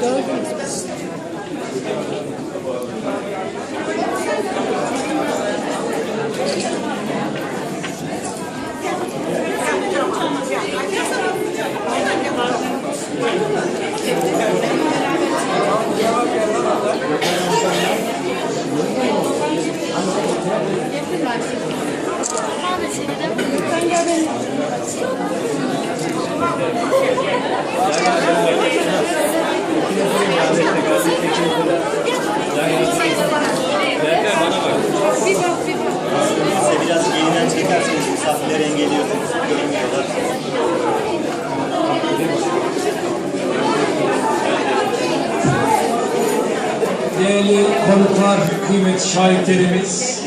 Dördünüz. Biraz geriden çekerseniz misafirleri engelliyorsunuz. Görünmüyorlar. Değerli konuklar, kıymetli şahitlerimiz,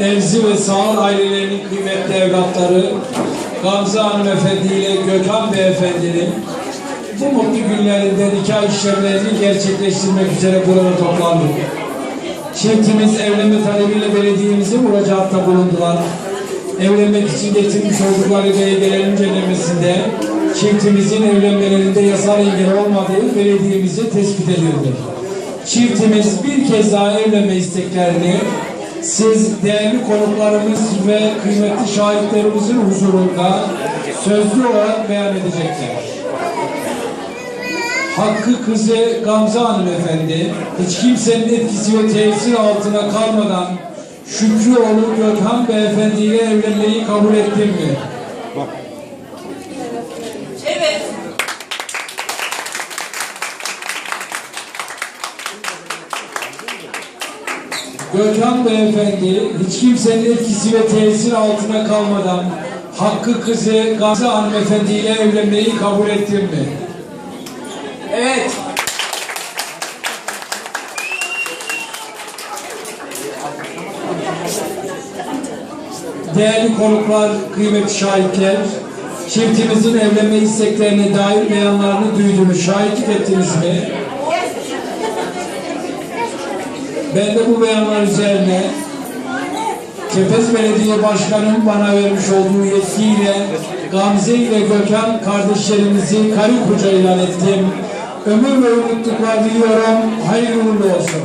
Elzi ve Sağır ailelerinin kıymetli evlatları, Gamze Hanımefendi ile Gökhan Beyefendi'nin bu mutlu günlerinde nikah işlemlerini gerçekleştirmek üzere burada toplandık. Çiftimiz evlenme talebiyle belediyemize müracaatta bulundular. Evlenmek için getirmiş oldukları belgelerin incelemesinde çiftimizin evlenmelerinde yasal engel olmadığı belediyemize tespit edildi. Çiftimiz bir kez daha evlenme isteklerini siz değerli konuklarımız ve kıymetli şahitlerimizin huzurunda sözlü olarak beyan edecekler. Hakkı kızı Gamze hanımefendi hiç kimsenin etkisi ve tesir altına kalmadan Şükrüoğlu Gökhan beyefendi ile evlenmeyi kabul ettin mi? Evet. Gökhan beyefendi hiç kimsenin etkisi ve tesir altına kalmadan Hakkı kızı Gamze hanımefendi ile evlenmeyi kabul ettin mi? Evet. Değerli konuklar, kıymetli şahitler, çiftimizin evlenme isteklerine dair beyanlarını duydunuz, şahitlik ettiniz mi? Ben de bu beyanlar üzerine Kepez Belediye Başkanı'nın bana vermiş olduğu yetkiyle Gamze ile Gökhan kardeşlerimizi karı koca ilan ettim. Ömür ve mutluluklar diliyorum. Hayırlı uğurlu olsun.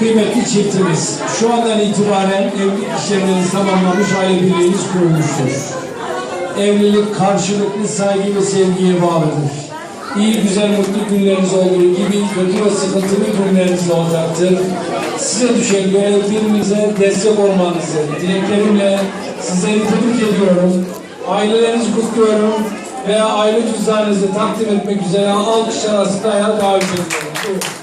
Kıymetli çiftimiz, şu andan itibaren evlilik işlemleriniz tamamlamış, aile birliğiniz kurulmuştur. Evlilik karşılıklı saygı ve sevgiye bağlıdır. İyi, güzel, mutlu günleriniz olduğu gibi kötü ve sıkıntılı günleriniz olacaktır. Size düşen görev birbirinize destek olmanızı dileklerimle sizleri tebrik ediyorum. Ailelerinizi kutluyorum ve aile cüzdanınızı takdim etmek üzere alkışlar arasında ayağa davet ediyorum. Buyurun.